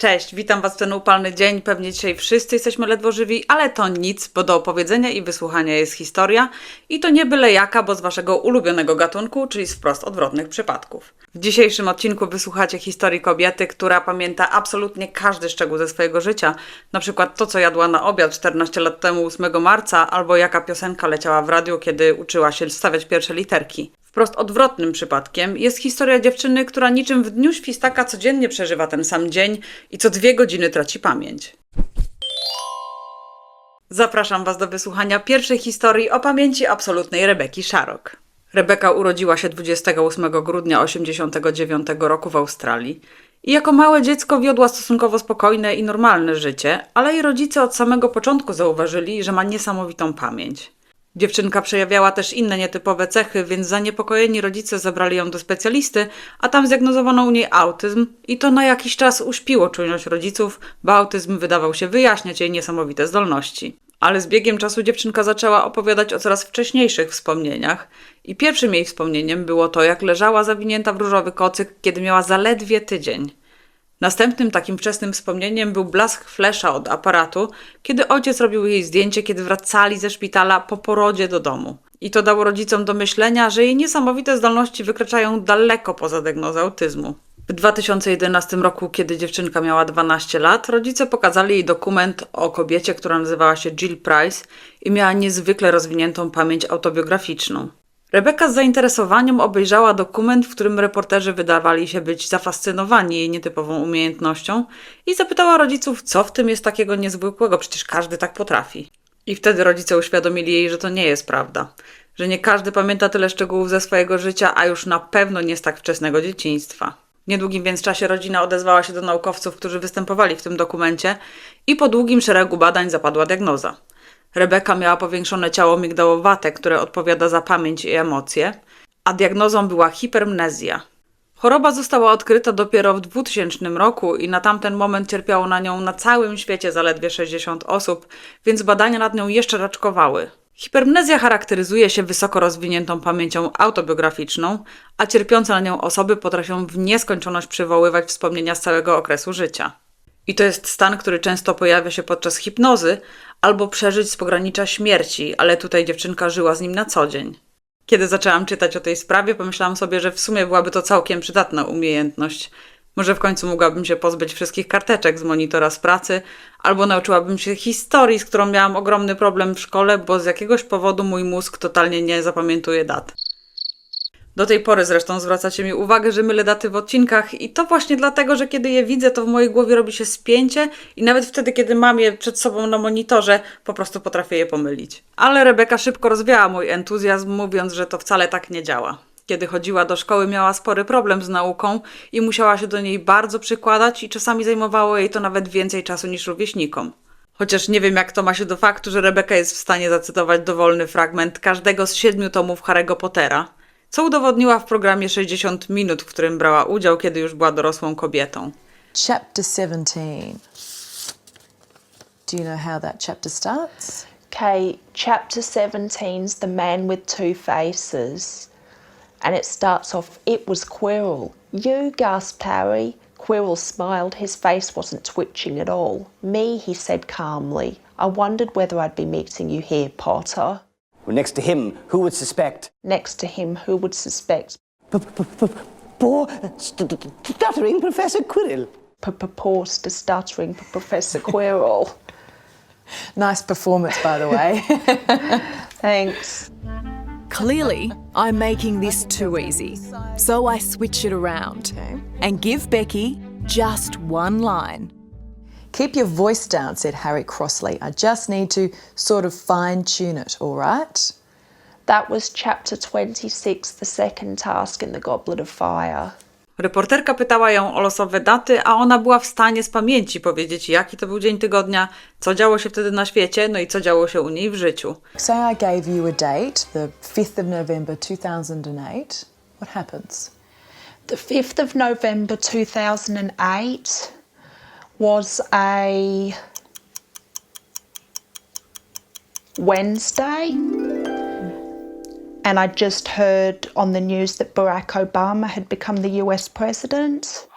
Cześć, witam Was w ten upalny dzień. Pewnie dzisiaj wszyscy jesteśmy ledwo żywi, ale to nic, bo do opowiedzenia i wysłuchania jest historia i to nie byle jaka, bo z Waszego ulubionego gatunku, czyli z wprost odwrotnych przypadków. W dzisiejszym odcinku wysłuchacie historii kobiety, która pamięta absolutnie każdy szczegół ze swojego życia, na przykład to, co jadła na obiad 14 lat temu 8 marca, albo jaka piosenka leciała w radiu, kiedy uczyła się stawiać pierwsze literki. Wprost odwrotnym przypadkiem jest historia dziewczyny, która niczym w dniu świstaka codziennie przeżywa ten sam dzień i co dwie godziny traci pamięć. Zapraszam Was do wysłuchania pierwszej historii o pamięci absolutnej Rebeki Szarok. Rebeka urodziła się 28 grudnia 1989 roku w Australii i jako małe dziecko wiodła stosunkowo spokojne i normalne życie, ale jej rodzice od samego początku zauważyli, że ma niesamowitą pamięć. Dziewczynka przejawiała też inne nietypowe cechy, więc zaniepokojeni rodzice zabrali ją do specjalisty, a tam zdiagnozowano u niej autyzm i to na jakiś czas uśpiło czujność rodziców, bo autyzm wydawał się wyjaśniać jej niesamowite zdolności. Ale z biegiem czasu dziewczynka zaczęła opowiadać o coraz wcześniejszych wspomnieniach i pierwszym jej wspomnieniem było to, jak leżała zawinięta w różowy kocyk, kiedy miała zaledwie tydzień. Następnym takim wczesnym wspomnieniem był blask flesza od aparatu, kiedy ojciec robił jej zdjęcie, kiedy wracali ze szpitala po porodzie do domu. I to dało rodzicom do myślenia, że jej niesamowite zdolności wykraczają daleko poza diagnozę autyzmu. W 2011 roku, kiedy dziewczynka miała 12 lat, rodzice pokazali jej dokument o kobiecie, która nazywała się Jill Price i miała niezwykle rozwiniętą pamięć autobiograficzną. Rebeka z zainteresowaniem obejrzała dokument, w którym reporterzy wydawali się być zafascynowani jej nietypową umiejętnością i zapytała rodziców, co w tym jest takiego niezwykłego, przecież każdy tak potrafi. I wtedy rodzice uświadomili jej, że to nie jest prawda, że nie każdy pamięta tyle szczegółów ze swojego życia, a już na pewno nie z tak wczesnego dzieciństwa. W niedługim więc czasie rodzina odezwała się do naukowców, którzy występowali w tym dokumencie i po długim szeregu badań zapadła diagnoza. Rebeka miała powiększone ciało migdałowate, które odpowiada za pamięć i emocje, a diagnozą była hipermnezja. Choroba została odkryta dopiero w 2000 roku i na tamten moment cierpiało na nią na całym świecie zaledwie 60 osób, więc badania nad nią jeszcze raczkowały. Hipermnezja charakteryzuje się wysoko rozwiniętą pamięcią autobiograficzną, a cierpiące na nią osoby potrafią w nieskończoność przywoływać wspomnienia z całego okresu życia. I to jest stan, który często pojawia się podczas hipnozy albo przeżyć z pogranicza śmierci, ale tutaj dziewczynka żyła z nim na co dzień. Kiedy zaczęłam czytać o tej sprawie, pomyślałam sobie, że w sumie byłaby to całkiem przydatna umiejętność. Może w końcu mogłabym się pozbyć wszystkich karteczek z monitora z pracy, albo nauczyłabym się historii, z którą miałam ogromny problem w szkole, bo z jakiegoś powodu mój mózg totalnie nie zapamiętuje dat. Do tej pory zresztą zwracacie mi uwagę, że mylę daty w odcinkach i to właśnie dlatego, że kiedy je widzę, to w mojej głowie robi się spięcie i nawet wtedy, kiedy mam je przed sobą na monitorze, po prostu potrafię je pomylić. Ale Rebeka szybko rozwiała mój entuzjazm, mówiąc, że to wcale tak nie działa. Kiedy chodziła do szkoły, miała spory problem z nauką i musiała się do niej bardzo przykładać i czasami zajmowało jej to nawet więcej czasu niż rówieśnikom. Chociaż nie wiem, jak to ma się do faktu, że Rebeka jest w stanie zacytować dowolny fragment każdego z siedmiu tomów Harry'ego Pottera, co udowodniła w programie 60 minut, w którym brała udział, kiedy już była dorosłą kobietą. Chapter 17. Do you know how that chapter starts? Okay, chapter 17's The Man with Two Faces. And it starts off, It was Quirrell. You, gasped Harry. Quirrell smiled. His face wasn't twitching at all. Me, he said calmly. I wondered whether I'd be meeting you here, Potter. Well, next to him, who would suspect? Next to him, who would suspect? Poor, st- st- stuttering Professor Quirrell. Poor, stuttering Professor Quirrell. Nice performance, by the way. Thanks. Clearly, I'm making this too easy. So I switch it around and give Becky just one line. Keep your voice down, said Harry crossly. I just need to sort of fine tune it, all right? That was chapter 26, the second task in the Goblet of Fire. Reporterka pytała ją o losowe daty, a ona była w stanie z pamięci powiedzieć, jaki to był dzień tygodnia, co działo się wtedy na świecie, no i co działo się u niej w życiu. Say I gave you a date, the 5th of November 2008. What happens? The 5th of November 2008 was a Wednesday. And I just heard on the news that Barack Obama had become the US president.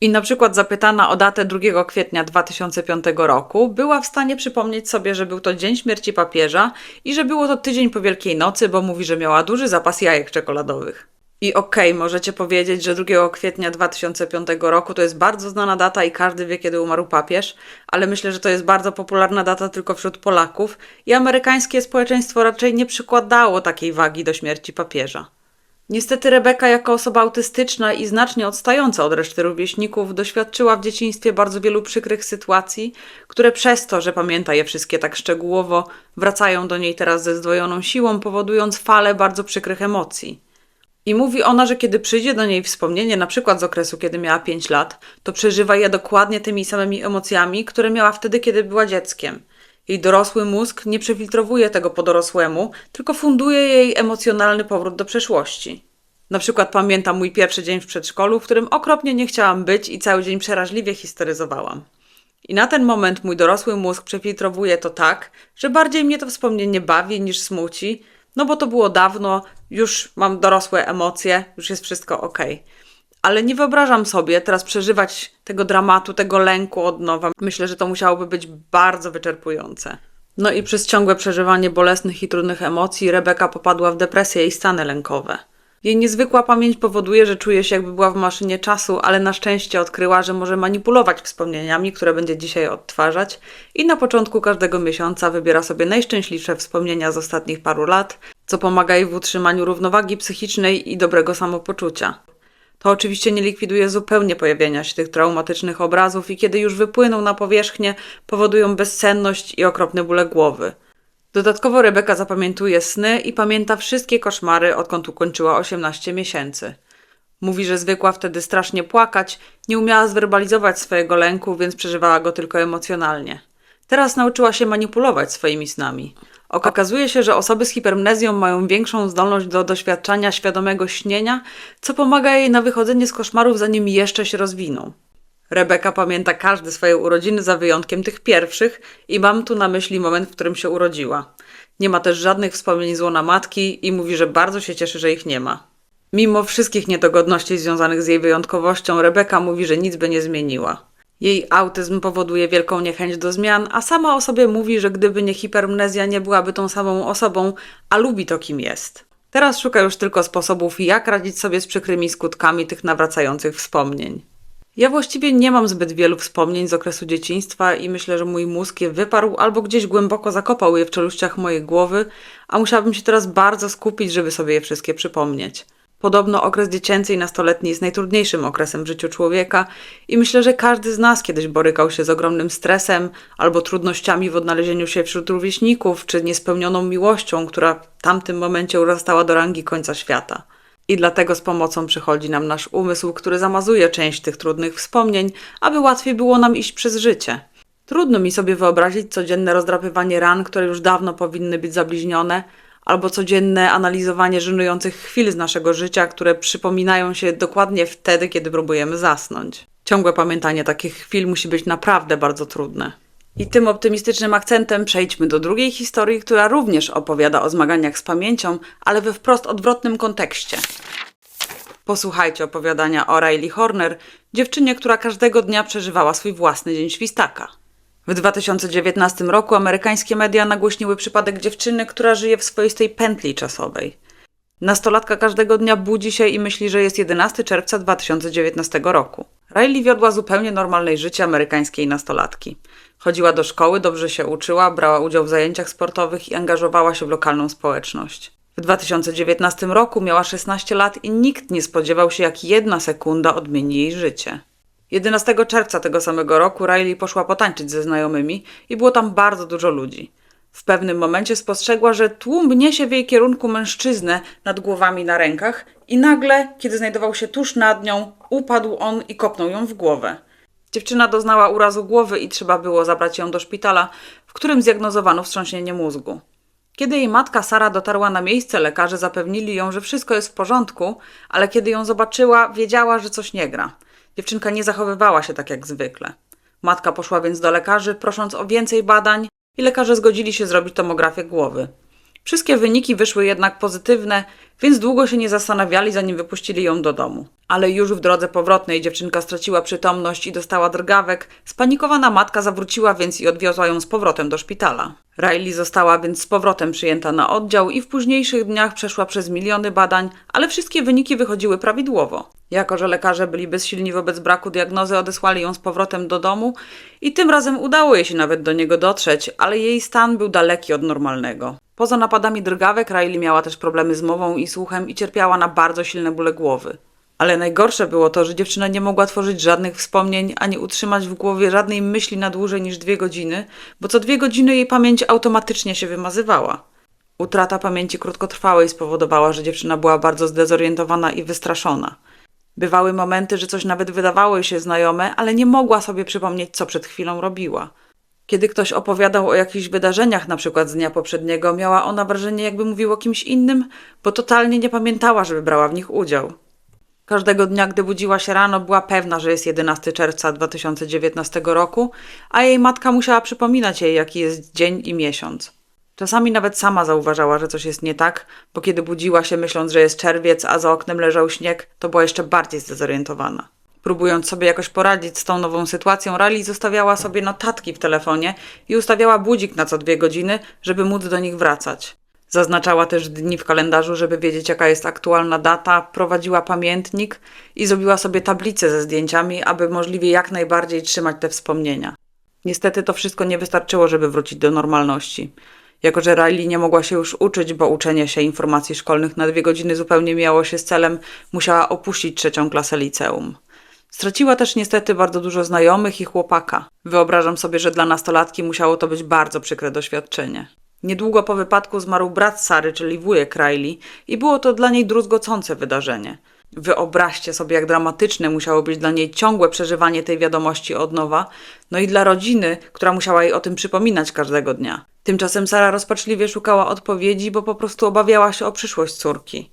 I na przykład zapytana o datę 2 kwietnia 2005 roku, była w stanie przypomnieć sobie, że był to dzień śmierci papieża i że było to tydzień po Wielkiej Nocy, bo mówi, że miała duży zapas jajek czekoladowych. I okej, możecie powiedzieć, że 2 kwietnia 2005 roku to jest bardzo znana data i każdy wie, kiedy umarł papież, ale myślę, że to jest bardzo popularna data tylko wśród Polaków i amerykańskie społeczeństwo raczej nie przykładało takiej wagi do śmierci papieża. Niestety Rebeka, jako osoba autystyczna i znacznie odstająca od reszty rówieśników, doświadczyła w dzieciństwie bardzo wielu przykrych sytuacji, które przez to, że pamięta je wszystkie tak szczegółowo, wracają do niej teraz ze zdwojoną siłą, powodując falę bardzo przykrych emocji. I mówi ona, że kiedy przyjdzie do niej wspomnienie, na przykład z okresu, kiedy miała 5 lat, to przeżywa je dokładnie tymi samymi emocjami, które miała wtedy, kiedy była dzieckiem. Jej dorosły mózg nie przefiltrowuje tego po dorosłemu, tylko funduje jej emocjonalny powrót do przeszłości. Na przykład pamiętam mój pierwszy dzień w przedszkolu, w którym okropnie nie chciałam być i cały dzień przeraźliwie histeryzowałam. I na ten moment mój dorosły mózg przefiltrowuje to tak, że bardziej mnie to wspomnienie bawi niż smuci, no bo to było dawno, już mam dorosłe emocje, już jest wszystko ok. Ale nie wyobrażam sobie teraz przeżywać tego dramatu, tego lęku od nowa. Myślę, że to musiałoby być bardzo wyczerpujące. No i przez ciągłe przeżywanie bolesnych i trudnych emocji Rebeka popadła w depresję i stany lękowe. Jej niezwykła pamięć powoduje, że czuje się jakby była w maszynie czasu, ale na szczęście odkryła, że może manipulować wspomnieniami, które będzie dzisiaj odtwarzać i na początku każdego miesiąca wybiera sobie najszczęśliwsze wspomnienia z ostatnich paru lat, co pomaga jej w utrzymaniu równowagi psychicznej i dobrego samopoczucia. To oczywiście nie likwiduje zupełnie pojawienia się tych traumatycznych obrazów i kiedy już wypłyną na powierzchnię, powodują bezsenność i okropne bóle głowy. Dodatkowo Rebeka zapamiętuje sny i pamięta wszystkie koszmary, odkąd ukończyła 18 miesięcy. Mówi, że zwykła wtedy strasznie płakać, nie umiała zwerbalizować swojego lęku, więc przeżywała go tylko emocjonalnie. Teraz nauczyła się manipulować swoimi snami. Okazuje się, że osoby z hipermnezją mają większą zdolność do doświadczania świadomego śnienia, co pomaga jej na wychodzenie z koszmarów, zanim jeszcze się rozwiną. Rebeka pamięta każde swoje urodziny za wyjątkiem tych pierwszych i mam tu na myśli moment, w którym się urodziła. Nie ma też żadnych wspomnień z łona matki i mówi, że bardzo się cieszy, że ich nie ma. Mimo wszystkich niedogodności związanych z jej wyjątkowością, Rebeka mówi, że nic by nie zmieniła. Jej autyzm powoduje wielką niechęć do zmian, a sama o sobie mówi, że gdyby nie hipermnezja, nie byłaby tą samą osobą, a lubi to, kim jest. Teraz szuka już tylko sposobów, jak radzić sobie z przykrymi skutkami tych nawracających wspomnień. Ja właściwie nie mam zbyt wielu wspomnień z okresu dzieciństwa i myślę, że mój mózg je wyparł albo gdzieś głęboko zakopał je w czeluściach mojej głowy, a musiałabym się teraz bardzo skupić, żeby sobie je wszystkie przypomnieć. Podobno okres dziecięcy i nastoletni jest najtrudniejszym okresem w życiu człowieka i myślę, że każdy z nas kiedyś borykał się z ogromnym stresem albo trudnościami w odnalezieniu się wśród rówieśników, czy niespełnioną miłością, która w tamtym momencie urastała do rangi końca świata. I dlatego z pomocą przychodzi nam nasz umysł, który zamazuje część tych trudnych wspomnień, aby łatwiej było nam iść przez życie. Trudno mi sobie wyobrazić codzienne rozdrapywanie ran, które już dawno powinny być zabliźnione, albo codzienne analizowanie żenujących chwil z naszego życia, które przypominają się dokładnie wtedy, kiedy próbujemy zasnąć. Ciągłe pamiętanie takich chwil musi być naprawdę bardzo trudne. I tym optymistycznym akcentem przejdźmy do drugiej historii, która również opowiada o zmaganiach z pamięcią, ale we wprost odwrotnym kontekście. Posłuchajcie opowiadania o Riley Horner, dziewczynie, która każdego dnia przeżywała swój własny dzień świstaka. W 2019 roku amerykańskie media nagłośniły przypadek dziewczyny, która żyje w swoistej pętli czasowej. Nastolatka każdego dnia budzi się i myśli, że jest 11 czerwca 2019 roku. Riley wiodła zupełnie normalnej życie amerykańskiej nastolatki. Chodziła do szkoły, dobrze się uczyła, brała udział w zajęciach sportowych i angażowała się w lokalną społeczność. W 2019 roku miała 16 lat i nikt nie spodziewał się, jak jedna sekunda odmieni jej życie. 11 czerwca tego samego roku Riley poszła potańczyć ze znajomymi i było tam bardzo dużo ludzi. W pewnym momencie spostrzegła, że tłum niesie w jej kierunku mężczyznę nad głowami na rękach i nagle, kiedy znajdował się tuż nad nią, upadł on i kopnął ją w głowę. Dziewczyna doznała urazu głowy i trzeba było zabrać ją do szpitala, w którym zdiagnozowano wstrząśnienie mózgu. Kiedy jej matka Sara dotarła na miejsce, lekarze zapewnili ją, że wszystko jest w porządku, ale kiedy ją zobaczyła, wiedziała, że coś nie gra. Dziewczynka nie zachowywała się tak jak zwykle. Matka poszła więc do lekarzy, prosząc o więcej badań, i lekarze zgodzili się zrobić tomografię głowy. Wszystkie wyniki wyszły jednak pozytywne, więc długo się nie zastanawiali, zanim wypuścili ją do domu. Ale już w drodze powrotnej dziewczynka straciła przytomność i dostała drgawek. Spanikowana matka zawróciła więc i odwiozła ją z powrotem do szpitala. Riley została więc z powrotem przyjęta na oddział i w późniejszych dniach przeszła przez miliony badań, ale wszystkie wyniki wychodziły prawidłowo. Jako, że lekarze byli bezsilni wobec braku diagnozy, odesłali ją z powrotem do domu i tym razem udało jej się nawet do niego dotrzeć, ale jej stan był daleki od normalnego. Poza napadami drgawek, Riley miała też problemy z mową i słuchem i cierpiała na bardzo silne bóle głowy. Ale najgorsze było to, że dziewczyna nie mogła tworzyć żadnych wspomnień, ani utrzymać w głowie żadnej myśli na dłużej niż dwie godziny, bo co dwie godziny jej pamięć automatycznie się wymazywała. Utrata pamięci krótkotrwałej spowodowała, że dziewczyna była bardzo zdezorientowana i wystraszona. Bywały momenty, że coś nawet wydawało się znajome, ale nie mogła sobie przypomnieć, co przed chwilą robiła. Kiedy ktoś opowiadał o jakichś wydarzeniach, na przykład z dnia poprzedniego, miała ona wrażenie, jakby mówił o kimś innym, bo totalnie nie pamiętała, żeby brała w nich udział. Każdego dnia, gdy budziła się rano, była pewna, że jest 11 czerwca 2019 roku, a jej matka musiała przypominać jej, jaki jest dzień i miesiąc. Czasami nawet sama zauważała, że coś jest nie tak, bo kiedy budziła się myśląc, że jest czerwiec, a za oknem leżał śnieg, to była jeszcze bardziej zdezorientowana. Próbując sobie jakoś poradzić z tą nową sytuacją, Rally zostawiała sobie notatki w telefonie i ustawiała budzik na co dwie godziny, żeby móc do nich wracać. Zaznaczała też dni w kalendarzu, żeby wiedzieć, jaka jest aktualna data, prowadziła pamiętnik i zrobiła sobie tablicę ze zdjęciami, aby możliwie jak najbardziej trzymać te wspomnienia. Niestety to wszystko nie wystarczyło, żeby wrócić do normalności. Jako, że Riley nie mogła się już uczyć, bo uczenie się informacji szkolnych na dwie godziny zupełnie miało się z celem, musiała opuścić trzecią klasę liceum. Straciła też niestety bardzo dużo znajomych i chłopaka. Wyobrażam sobie, że dla nastolatki musiało to być bardzo przykre doświadczenie. Niedługo po wypadku zmarł brat Sary, czyli wujek Riley, i było to dla niej druzgocące wydarzenie. Wyobraźcie sobie, jak dramatyczne musiało być dla niej ciągłe przeżywanie tej wiadomości od nowa, no i dla rodziny, która musiała jej o tym przypominać każdego dnia. Tymczasem Sara rozpaczliwie szukała odpowiedzi, bo po prostu obawiała się o przyszłość córki.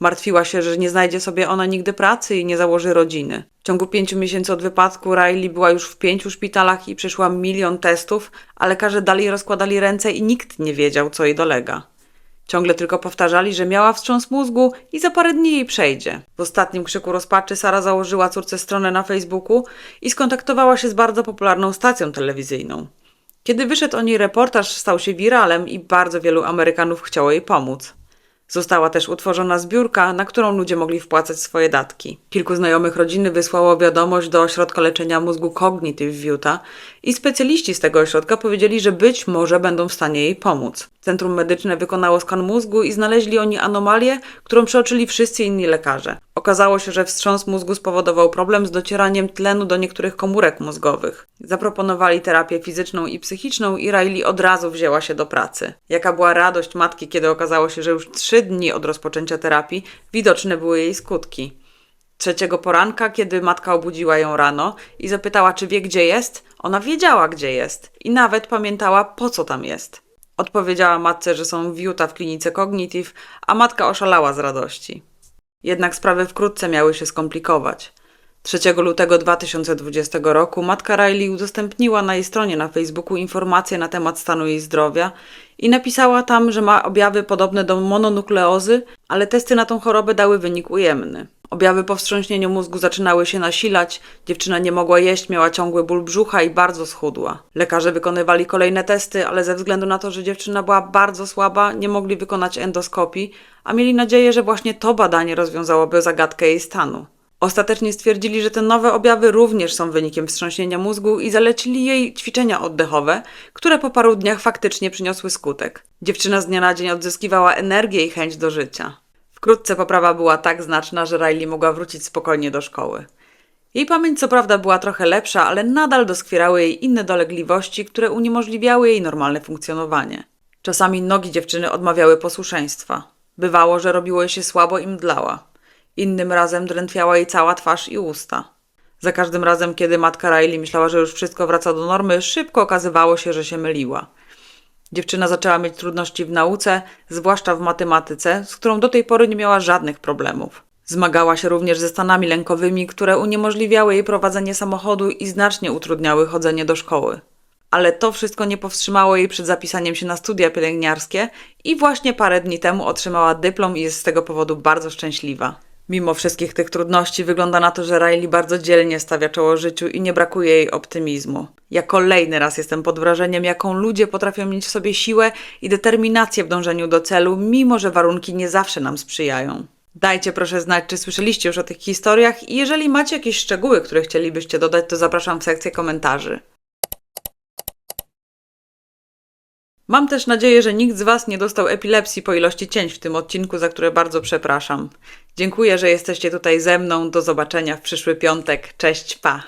Martwiła się, że nie znajdzie sobie ona nigdy pracy i nie założy rodziny. W ciągu pięciu miesięcy od wypadku Riley była już w pięciu szpitalach i przeszła milion testów, a lekarze dalej rozkładali ręce i nikt nie wiedział, co jej dolega. Ciągle tylko powtarzali, że miała wstrząs mózgu i za parę dni jej przejdzie. W ostatnim krzyku rozpaczy Sara założyła córce stronę na Facebooku i skontaktowała się z bardzo popularną stacją telewizyjną. Kiedy wyszedł o niej reportaż, stał się wiralem i bardzo wielu Amerykanów chciało jej pomóc. Została też utworzona zbiórka, na którą ludzie mogli wpłacać swoje datki. Kilku znajomych rodziny wysłało wiadomość do ośrodka leczenia mózgu Cognitive w Utah i specjaliści z tego ośrodka powiedzieli, że być może będą w stanie jej pomóc. Centrum medyczne wykonało skan mózgu i znaleźli oni anomalię, którą przeoczyli wszyscy inni lekarze. Okazało się, że wstrząs mózgu spowodował problem z docieraniem tlenu do niektórych komórek mózgowych. Zaproponowali terapię fizyczną i psychiczną i Riley od razu wzięła się do pracy. Jaka była radość matki, kiedy okazało się, że już trzy dni od rozpoczęcia terapii widoczne były jej skutki. Trzeciego poranka, kiedy matka obudziła ją rano i zapytała, czy wie, gdzie jest, ona wiedziała, gdzie jest i nawet pamiętała, po co tam jest. Odpowiedziała matce, że są w Utah w klinice Cognitive, a matka oszalała z radości. Jednak sprawy wkrótce miały się skomplikować. 3 lutego 2020 roku matka Riley udostępniła na jej stronie na Facebooku informacje na temat stanu jej zdrowia i napisała tam, że ma objawy podobne do mononukleozy, ale testy na tą chorobę dały wynik ujemny. Objawy po wstrząśnieniu mózgu zaczynały się nasilać, dziewczyna nie mogła jeść, miała ciągły ból brzucha i bardzo schudła. Lekarze wykonywali kolejne testy, ale ze względu na to, że dziewczyna była bardzo słaba, nie mogli wykonać endoskopii, a mieli nadzieję, że właśnie to badanie rozwiązałoby zagadkę jej stanu. Ostatecznie stwierdzili, że te nowe objawy również są wynikiem wstrząśnienia mózgu i zalecili jej ćwiczenia oddechowe, które po paru dniach faktycznie przyniosły skutek. Dziewczyna z dnia na dzień odzyskiwała energię i chęć do życia. Wkrótce poprawa była tak znaczna, że Riley mogła wrócić spokojnie do szkoły. Jej pamięć co prawda była trochę lepsza, ale nadal doskwierały jej inne dolegliwości, które uniemożliwiały jej normalne funkcjonowanie. Czasami nogi dziewczyny odmawiały posłuszeństwa. Bywało, że robiło jej się słabo i mdlała. Innym razem drętwiała jej cała twarz i usta. Za każdym razem, kiedy matka Riley myślała, że już wszystko wraca do normy, szybko okazywało się, że się myliła. Dziewczyna zaczęła mieć trudności w nauce, zwłaszcza w matematyce, z którą do tej pory nie miała żadnych problemów. Zmagała się również ze stanami lękowymi, które uniemożliwiały jej prowadzenie samochodu i znacznie utrudniały chodzenie do szkoły. ale to wszystko nie powstrzymało jej przed zapisaniem się na studia pielęgniarskie i właśnie parę dni temu otrzymała dyplom i jest z tego powodu bardzo szczęśliwa. Mimo wszystkich tych trudności wygląda na to, że Riley bardzo dzielnie stawia czoło życiu i nie brakuje jej optymizmu. Ja kolejny raz jestem pod wrażeniem, jaką ludzie potrafią mieć w sobie siłę i determinację w dążeniu do celu, mimo że warunki nie zawsze nam sprzyjają. Dajcie proszę znać, czy słyszeliście już o tych historiach i jeżeli macie jakieś szczegóły, które chcielibyście dodać, to zapraszam w sekcję komentarzy. Mam też nadzieję, że nikt z Was nie dostał epilepsji po ilości cięć w tym odcinku, za które bardzo przepraszam. Dziękuję, że jesteście tutaj ze mną. Do zobaczenia w przyszły piątek. Cześć, pa!